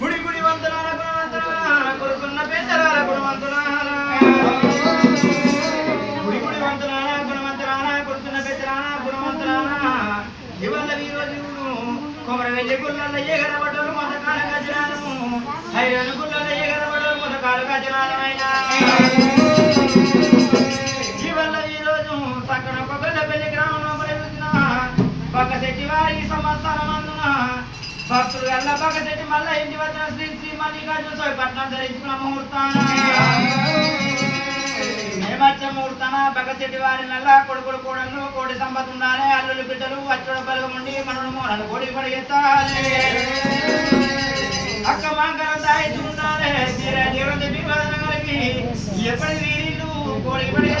గుడి గుడి వంతులాల గుణవంతులాల కొడుకున్న పెద్దలాల గుడి గుడి వంతులాల గుణవంతులాల కొడుకున్న పెద్దలాల గుణవంతులాల ఇవాళ కొమర వెళ్ళి గుళ్ళ ఎగరబడ్డలు మొదకాల గజరాలము హైరాను గుళ్ళ ఎగరబడ్డలు మొదకాల గజరాలమైనా ఇవాళ పక్కశెట్టి వారి సంవత్సరం భక్తులు వెళ్ళ పక్కశెట్టి మళ్ళా ఇంటి వద్ద శ్రీ శ్రీ మల్లికార్జున స్వామి పట్నం ధరించుకున్న ముహూర్తాన. మేమచ్చ ముహూర్తాన పక్కశెట్టి వారి నెల కొడుకుడు కోడళ్ళు కోడి సంపద ఉండాలి అల్లులు బిడ్డలు అచ్చుడు పలుగుండి మనడు మూలలు కోడి పడగెత్తాలి అక్క మాంకర సాయితు ఉండాలి తీర జీవన కలిగి ఎప్పటి వీరిల్లు కోడి పడి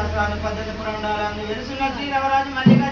పద్నాలుగు శాస్త్రాలు పద్ధతి పురాణాలను వెలుసున్న శ్రీరవరాజు మల్లికార్జున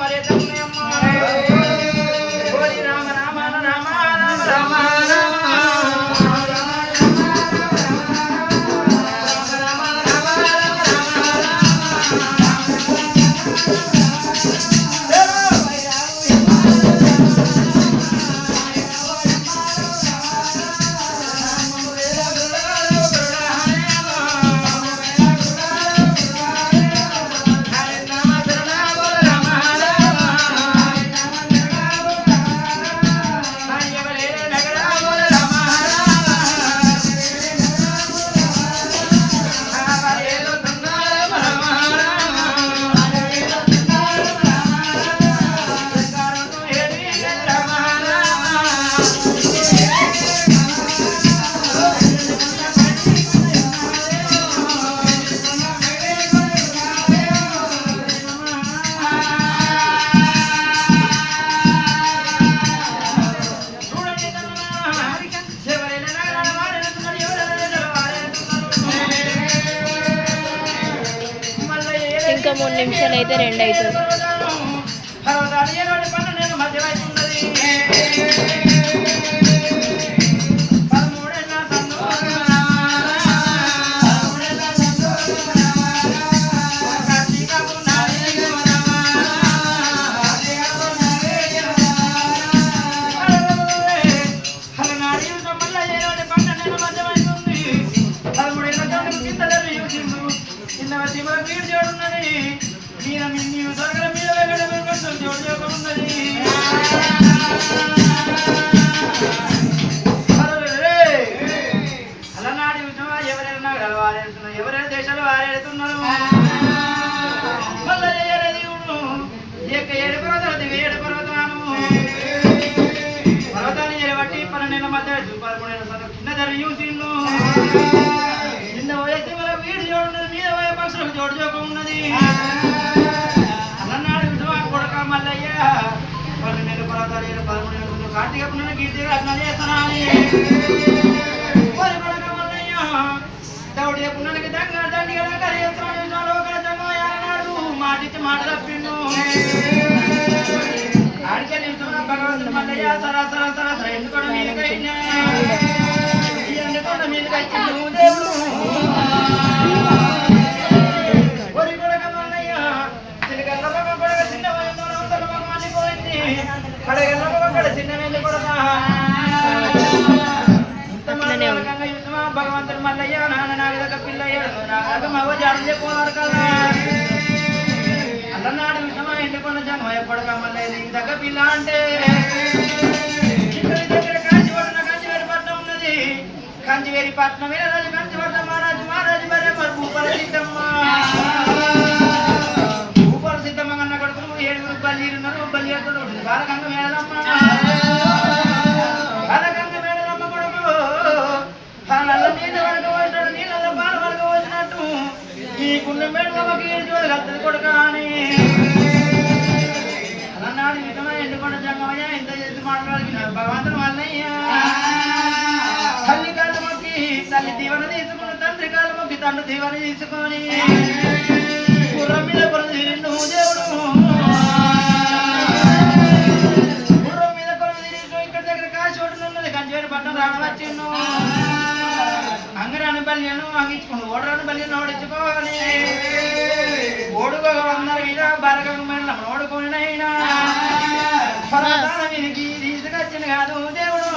కథలు మరి రామ రామ రామ రామ రామ. ఇంకా మూడు నిమిషాలు అయితే రెండు అవుతుంది. వాడేడుతున్నారు ఎవరే దేశాలు వాడేడుతున్నారు మళ్ళీ ఏడు పర్వతం ఏడు పర్వతాను పర్వతాన్ని చేరబట్టి పన్నెండు మధ్య పదకొండు కింద ధరలు చూసిండు కింద వయసు మన వీడు చూడున్నది మీద వయ పక్షులకు జోడు జోక ఉన్నది. అలనాడు కొడక మల్లయ్య. పన్నెండు పర్వతాలు ఏడు పదకొండు కార్తీక పుణ్యం కీర్తిగా అర్థం చేస్తున్నాను మాటిచ్చి మాట తప్పిండు ఆడికే నిలుచున్న భగవంతుడు మల్లయ్య సరా సరా సరా ఎందుకు మీదకైనా ఎందుకు దేవుడు మగ కొడక చిన్న వయసులో అవతల కాంచివేరి పట్నం తండ్రి దీవెన తీసుకొని గుర్రం మీద దేవుడు. గుర్రం మీద కొలు తిరిగి ఇక్కడ దగ్గర కాశీ ఒకటి ఉన్నది. కంచేరి పట్టణం రానవచ్చిండు అంగరాని బల్యను అంగించుకుని ఓడరాని బల్యను ఓడించుకోవాలి. ఓడుకో అందరు బలగం మెల్ల ఓడుకోనైనా తీసుకొచ్చిన కాదు దేవుడు.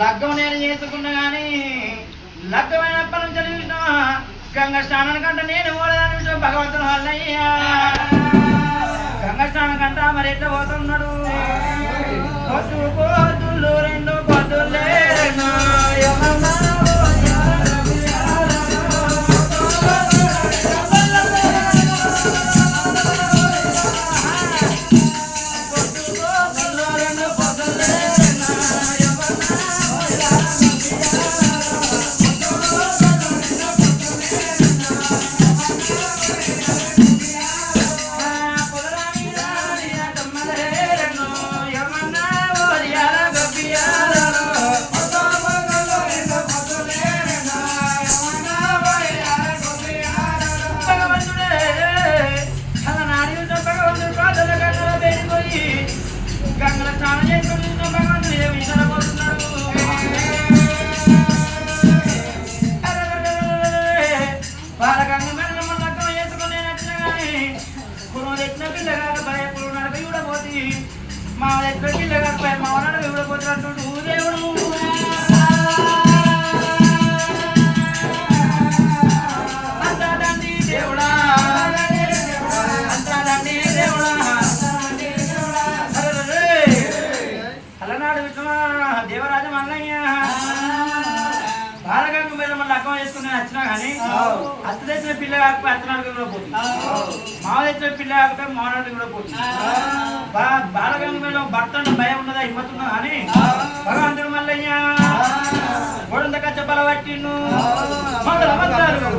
లగ్గం నేను చేసుకున్నా గాని లగ్గమైనప్పటి నుంచి చూసిన గంగ స్నానం కంటే నేను ఓడదాని విషయం భగవంతుడు వల్లయ్యా. గంగ స్నానం కంట మరి ఎట్లా పోతున్నాడు కూడా పోతి మా తెచ్చిన పిల్ల కాక మా నడపి కూడా పోతున్నట్టు దేవుడు. అంతాదండి దేవరాజ మల్లయ్య. బాలగంగ మీద మళ్ళీ అక్కం వేసుకుని వచ్చినా కానీ అత్త తెచ్చిన పిల్ల కాకపోతే అత్తనాడు కూడా పోతుంది. మావ తెచ్చిన పిల్ల కాకపోతే మావనాడు కూడా పోతుంది. బా- బాలగంగ మీద భర్త భయం ఉన్నదా? హిమ్మత్ ఉన్నదా అని భగవంతుడు మల్లయ్య గోడంత కచ్చ బల పట్టిండు. మంత్ర మంత్రాలు.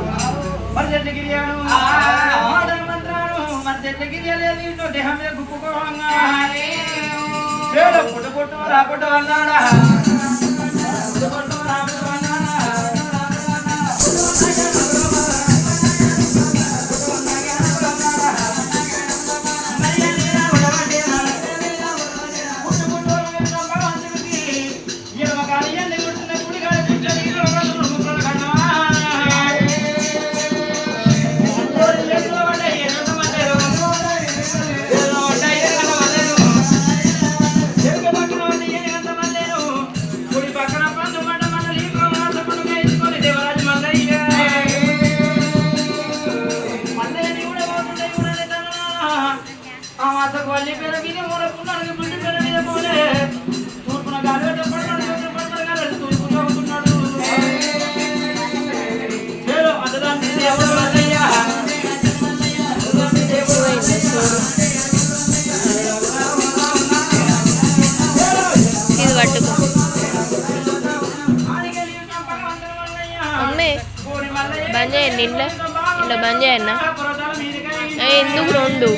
మరి చెట్ల గిరియాను మాటల మంత్రాలు. మరి చెట్ల గిరియలేదు దేహం మీద గుప్పుకోవంగా చేలో పుట్టు పుట్టు రాపుట్టు అన్నాడా పుట్టు పుట్టు రాపుట్టు ఇది పట్టుకో. అమ్మే బంద్ చేయండి ఇంట్లో. ఇంట్లో బంద్ చేయన్నా ఎందుకు రెండు?